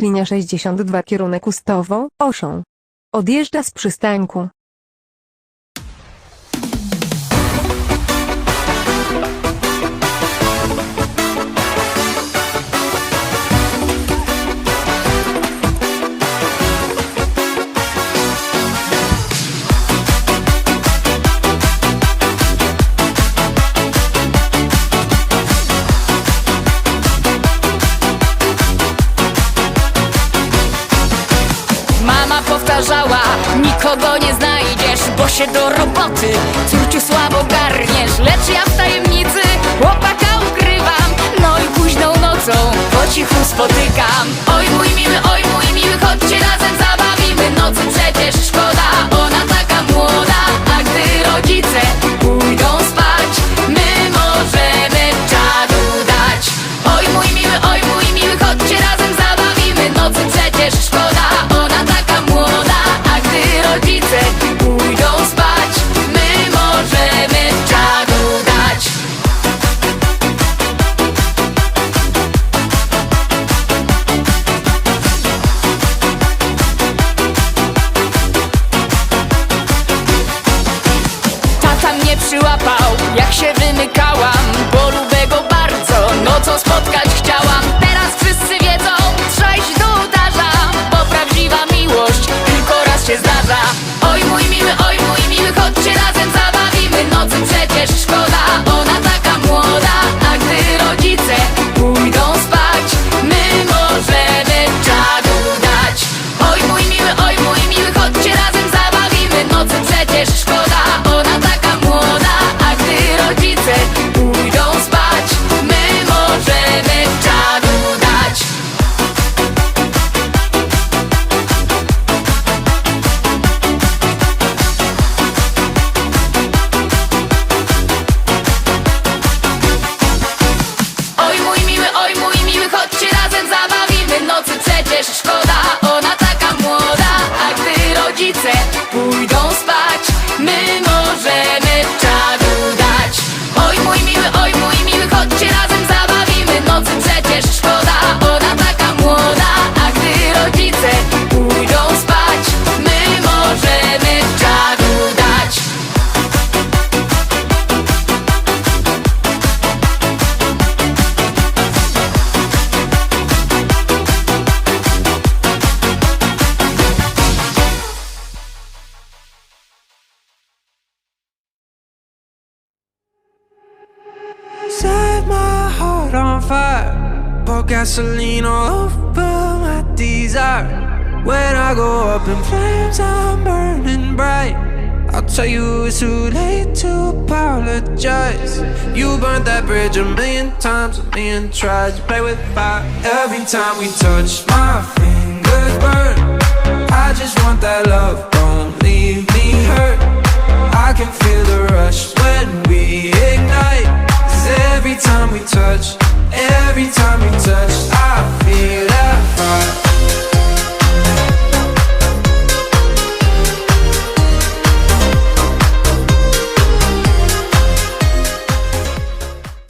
Linia 62 kierunek Ustowo, Oszą. Odjeżdża z przystanku. Mama powtarzała, nikogo nie znajdziesz, bo się do roboty córciu słabo garniesz. Lecz ja w tajemnicy rodzice rodzice pójdą heart on fire. Pour gasoline all over my desire. When I go up in flames, I'm burning bright. I'll tell you it's too late to apologize. You burned that bridge a million times, a million tries. You play with fire every time we touch. My fingers burn. I just want that love, don't leave me hurt. I can feel time we touch, every time we touch, I feel that fire.